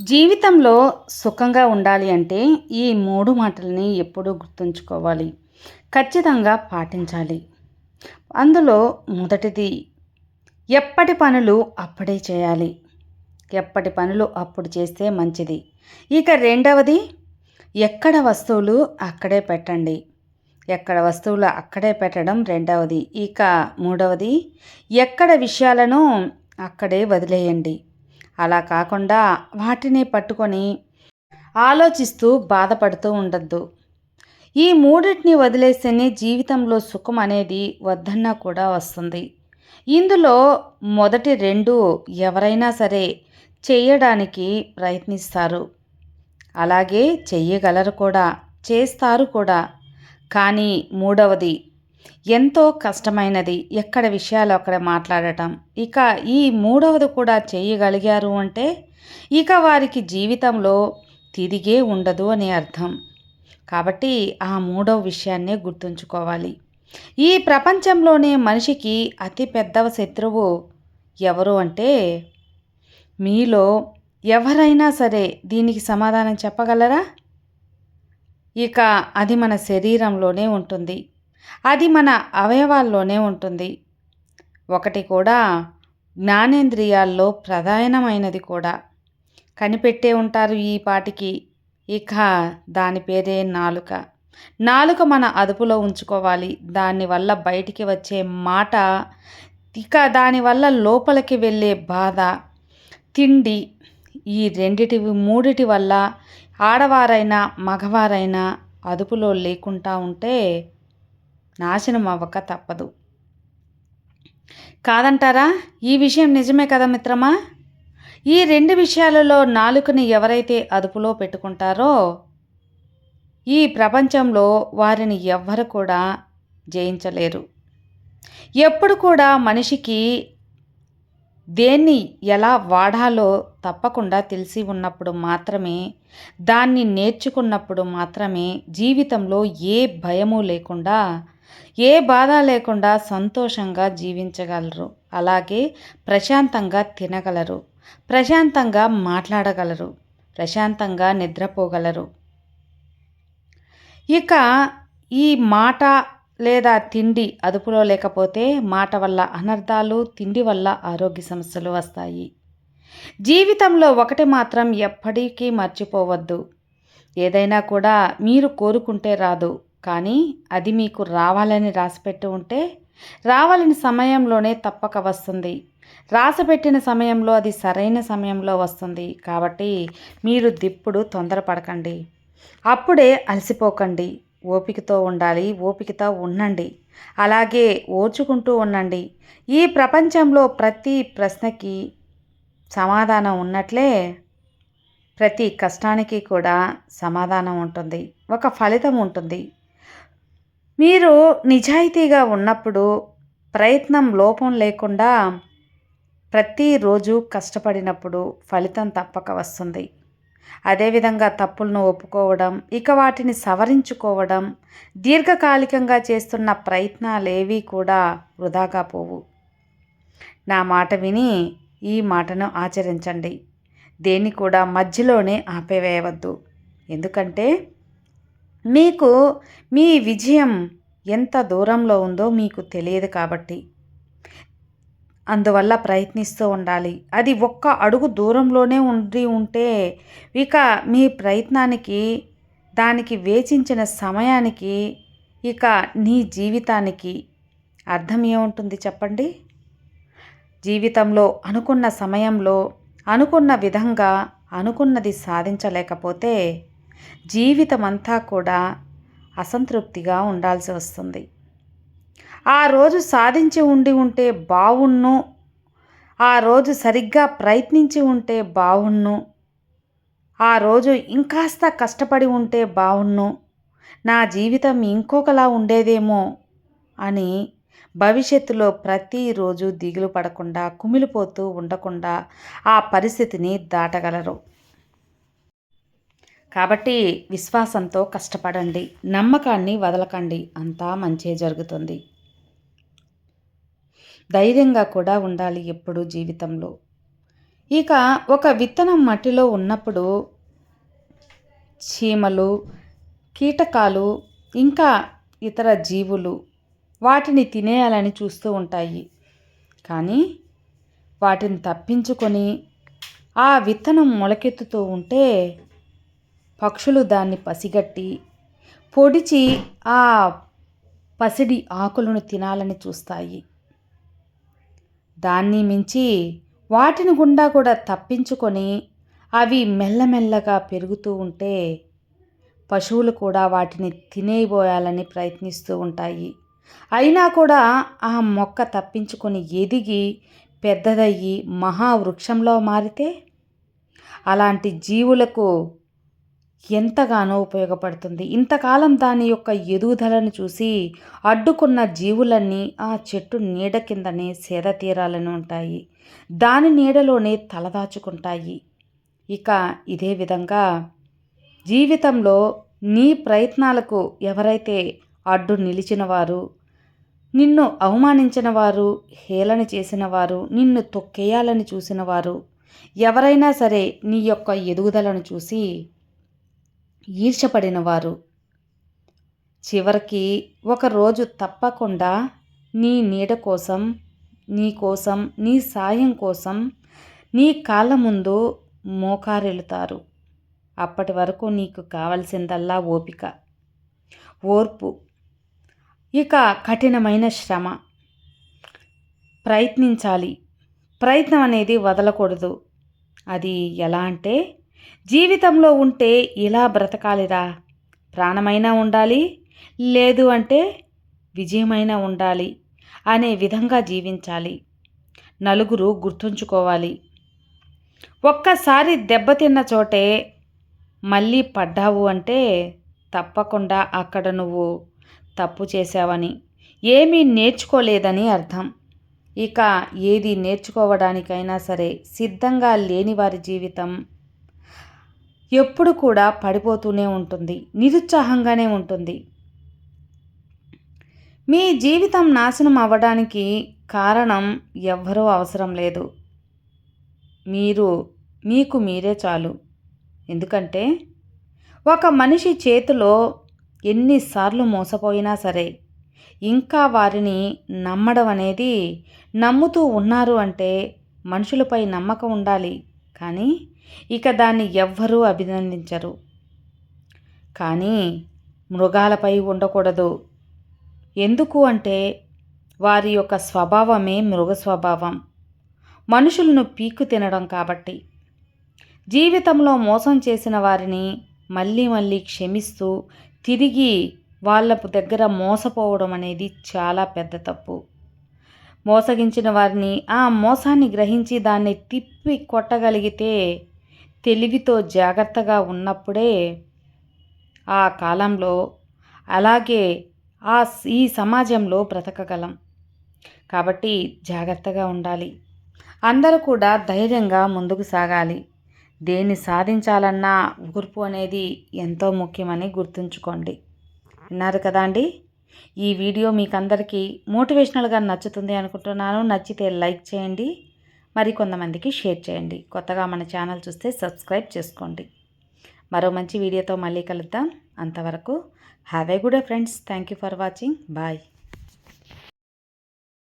జీవితంలో సుఖంగా ఉండాలి అంటే ఈ మూడు మాటల్ని ఎప్పుడూ గుర్తుంచుకోవాలి. ఖచ్చితంగా పాటించాలి. అందులో మొదటిది ఎప్పటి పనులు అప్పుడే చేయాలి. ఎప్పటి పనులు అప్పుడు చేస్తే మంచిది. ఇక రెండవది ఎక్కడ వస్తువులు అక్కడే పెట్టండి. ఎక్కడ వస్తువులు అక్కడే పెట్టడం రెండవది. ఇక మూడవది ఎక్కడ విషయాలను అక్కడే వదిలేయండి. అలా కాకుండా వాటిని పట్టుకొని ఆలోచిస్తూ బాధపడుతూ ఉండద్దు. ఈ మూడింటిని వదిలేస్తేనే జీవితంలో సుఖం అనేది వద్దన్నా కూడా వస్తుంది. ఇందులో మొదటి రెండు ఎవరైనా సరే చేయడానికి ప్రయత్నిస్తారు. అలాగే చెయ్యగలరు కూడా చేస్తారు కూడా. కానీ మూడవది ఎంతో కష్టమైనది ఎక్కడ విషయాలు అక్కడ మాట్లాడటం. ఇక ఈ మూడవది కూడా చేయగలిగారు అంటే ఇక వారికి జీవితంలో తిరిగే ఉండదు అని అర్థం. కాబట్టి ఆ మూడవ విషయాన్నే గుర్తుంచుకోవాలి. ఈ ప్రపంచంలోనే మనిషికి అతిపెద్ద శత్రువు ఎవరు అంటే మీలో ఎవరైనా సరే దీనికి సమాధానం చెప్పగలరా? ఇక అది మన శరీరంలోనే ఉంటుంది. అది మన అవయవాల్లోనే ఉంటుంది. ఒకటి కూడా జ్ఞానేంద్రియాల్లో ప్రధానమైనది కూడా. కనిపెట్టే ఉంటారు ఈ పాటికి. ఇక దాని పేరే నాలుక. నాలుక మన అదుపులో ఉంచుకోవాలి. దానివల్ల బయటికి వచ్చే మాట ఇక దానివల్ల లోపలికి వెళ్ళే బాధ తిండి ఈ రెండిటి మూడిటి వల్ల ఆడవారైనా మగవారైనా అదుపులో లేకుండా ఉంటే నాశనం అవ్వక తప్పదు. కాదంటారా? ఈ విషయం నిజమే కదా మిత్రమా? ఈ రెండు విషయాలలో నాలుకని ఎవరైతే అదుపులో పెట్టుకుంటారో ఈ ప్రపంచంలో వారిని ఎవ్వరు కూడా జయించలేరు. ఎప్పుడు కూడా మనిషికి దేన్ని ఎలా వాడాలో తప్పకుండా తెలిసి ఉన్నప్పుడు మాత్రమే దాన్ని నేర్చుకున్నప్పుడు మాత్రమే జీవితంలో ఏ భయము లేకుండా ఏ బాధ లేకుండా సంతోషంగా జీవించగలరు. అలాగే ప్రశాంతంగా తినగలరు. ప్రశాంతంగా మాట్లాడగలరు. ప్రశాంతంగా నిద్రపోగలరు. ఇక ఈ మాట లేదా తిండి అదుపులో లేకపోతే మాట వల్ల అనర్థాలు తిండి వల్ల ఆరోగ్య సమస్యలు వస్తాయి. జీవితంలో ఒకటి మాత్రం ఎప్పటికీ మర్చిపోవద్దు. ఏదైనా కూడా మీరు కోరుకుంటే రాదు. కానీ అది మీకు రావాలని రాసిపెట్టి ఉంటే రావాలని సమయంలోనే తప్పక వస్తుంది. రాసిపెట్టిన సమయంలో అది సరైన సమయంలో వస్తుంది. కాబట్టి మీరు దిప్పుడు తొందరపడకండి. అప్పుడే అలసిపోకండి. ఓపికతో ఉండాలి. ఓపికతో ఉండండి. అలాగే ఓర్చుకుంటూ ఉండండి. ఈ ప్రపంచంలో ప్రతి ప్రశ్నకి సమాధానం ఉన్నట్లే ప్రతి కష్టానికి కూడా సమాధానం ఉంటుంది. ఒక ఫలితం ఉంటుంది. మీరు నిజాయితీగా ఉన్నప్పుడు ప్రయత్నం లోపం లేకుండా ప్రతిరోజు కష్టపడినప్పుడు ఫలితం తప్పక వస్తుంది. అదేవిధంగా తప్పులను ఒప్పుకోవడం ఇక వాటిని సవరించుకోవడం దీర్ఘకాలికంగా చేస్తున్న ప్రయత్నాలేవి కూడా వృధాగా పోవు. నా మాట విని ఈ మాటను ఆచరించండి. దేన్ని కూడా మధ్యలోనే ఆపేవేయవద్దు. ఎందుకంటే మీకు మీ విజయం ఎంత దూరంలో ఉందో మీకు తెలియదు కాబట్టి. అందువల్ల ప్రయత్నిస్తూ ఉండాలి. అది ఒక్క అడుగు దూరంలోనే ఉండి ఉంటే ఇక మీ ప్రయత్నానికి దానికి వేచించిన సమయానికి ఇక నీ జీవితానికి అర్థం ఏముంటుంది చెప్పండి? జీవితంలో అనుకున్న సమయంలో అనుకున్న విధంగా అనుకున్నది సాధించలేకపోతే జీవితం అంతా కూడా అసంతృప్తిగా ఉండాల్సి వస్తుంది. ఆ రోజు సాధించి ఉండి ఉంటే బావుణ్ణు ఆ రోజు సరిగ్గా ప్రయత్నించి ఉంటే బావుణ్ణు ఆ రోజు ఇంకాస్త కష్టపడి ఉంటే బావుణ్ణు నా జీవితం ఇంకొకలా ఉండేదేమో అని భవిష్యత్తులో ప్రతిరోజు దిగులు పడకుండా కుమిలిపోతూ ఉండకుండా ఆ పరిస్థితిని దాటగలరు. కాబట్టి విశ్వాసంతో కష్టపడండి నమ్మకాన్ని వదలకండి అంతా మంచే జరుగుతుంది. ధైర్యంగా కూడా ఉండాలి ఎప్పుడు జీవితంలో. ఇక ఒక విత్తనం మట్టిలో ఉన్నప్పుడు చీమలు కీటకాలు ఇంకా ఇతర జీవులు వాటిని తినేయాలని చూస్తూ ఉంటాయి. కానీ వాటిని తప్పించుకొని ఆ విత్తనం మొలకెత్తుతూ ఉంటే పక్షులు దాన్ని పసిగట్టి పొడిచి ఆ పసిడి ఆకులను తినాలని చూస్తాయి. దాన్ని మించి వాటిని గుండా కూడా తప్పించుకొని అవి మెల్లమెల్లగా పెరుగుతూ ఉంటే పశువులు కూడా వాటిని తినేయబోయాలని ప్రయత్నిస్తూ ఉంటాయి. అయినా కూడా ఆ మొక్క తప్పించుకొని ఎదిగి పెద్దదయ్యి మహావృక్షంలో మారితే అలాంటి జీవులకు ఎంతగానో ఉపయోగపడుతుంది. ఇంతకాలం దాని యొక్క ఎదుగుదలను చూసి అడ్డుకున్న జీవులన్నీ ఆ చెట్టు నీడ కిందనే సేద తీరాలని ఉంటాయి. దాని నీడలోనే తలదాచుకుంటాయి ఇక ఇదే విధంగా జీవితంలో నీ ప్రయత్నాలకు ఎవరైతే అడ్డు నిలిచిన వారు నిన్ను అవమానించిన వారు హేళన చేసిన వారు నిన్ను తొక్కేయాలని చూసిన వారు ఎవరైనా సరే నీ యొక్క ఎదుగుదలను చూసి ఈర్షపడిన వారు చివరికి ఒకరోజు తప్పకుండా నీ నీడ కోసం నీ కోసం నీ సాయం కోసం నీ కాళ్ళ ముందు మోకారెలుతారు అప్పటి వరకు నీకు కావలసిందల్లా ఓపిక ఓర్పు ఇక కఠినమైన శ్రమ. ప్రయత్నించాలి. ప్రయత్నం అనేది వదలకూడదు. అది ఎలా అంటే జీవితంలో ఉంటే ఇలా బ్రతకాలిరా. ప్రాణమైనా ఉండాలి లేదు అంటే విజయమైనా ఉండాలి అనే విధంగా జీవించాలి. నలుగురు గుర్తుంచుకోవాలి. ఒక్కసారి దెబ్బతిన్న చోటే మళ్ళీ పడ్డావు అంటే తప్పకుండా అక్కడ నువ్వు తప్పు చేశావని ఏమీ నేర్చుకోలేదని అర్థం. ఇక ఏది నేర్చుకోవడానికైనా సరే సిద్ధంగా లేని వారి జీవితం ఎప్పుడు కూడా పడిపోతూనే ఉంటుంది నిరుత్సాహంగానే ఉంటుంది. మీ జీవితం నాశనం అవ్వడానికి కారణం ఎవ్వరూ అవసరం లేదు. మీరు మీకు మీరే చాలు. ఎందుకంటే ఒక మనిషి చేతిలో ఎన్నిసార్లు మోసపోయినా సరే ఇంకా వారిని నమ్మడం అనేది నమ్ముతూ ఉన్నారు అంటే మనుషులపై నమ్మకం ఉండాలి. కానీ ఇక దాన్ని ఎవ్వరూ అభినందించరు. కానీ మృగాలపై ఉండకూడదు. ఎందుకు అంటే వారి యొక్క స్వభావమే మృగ స్వభావం. మనుషులను పీక్కు తినడం కాబట్టి. జీవితంలో మోసం చేసిన వారిని మళ్ళీ మళ్ళీ క్షమిస్తూ తిరిగి వాళ్ళ దగ్గర మోసపోవడం అనేది చాలా పెద్ద తప్పు. మోసగించిన వారిని ఆ మోసాన్ని గ్రహించి దాన్ని తిప్పి కొట్టగలిగితే తెలివితో జాగ్రత్తగా ఉన్నప్పుడే ఆ కాలంలో అలాగే ఆ ఈ సమాజంలో బ్రతకగలం. కాబట్టి జాగ్రత్తగా ఉండాలి. అందరూ కూడా ధైర్యంగా ముందుకు సాగాలి. దేన్ని సాధించాలన్నా ఊర్పు అనేది ఎంతో ముఖ్యమని గుర్తుంచుకోండి. విన్నారు కదా అండి? ఈ వీడియో మీకు అందరికీ మోటివేషనల్గా నచ్చుతుంది అనుకుంటున్నాను. నచ్చితే లైక్ చేయండి. మరి కొంతమందికి షేర్ చేయండి. కొత్తగా మన ఛానల్ చూస్తే సబ్స్క్రైబ్ చేసుకోండి. మరో మంచి వీడియోతో మళ్ళీ కలుద్దాం. అంతవరకు have a good friends. Thank you for watching. Bye.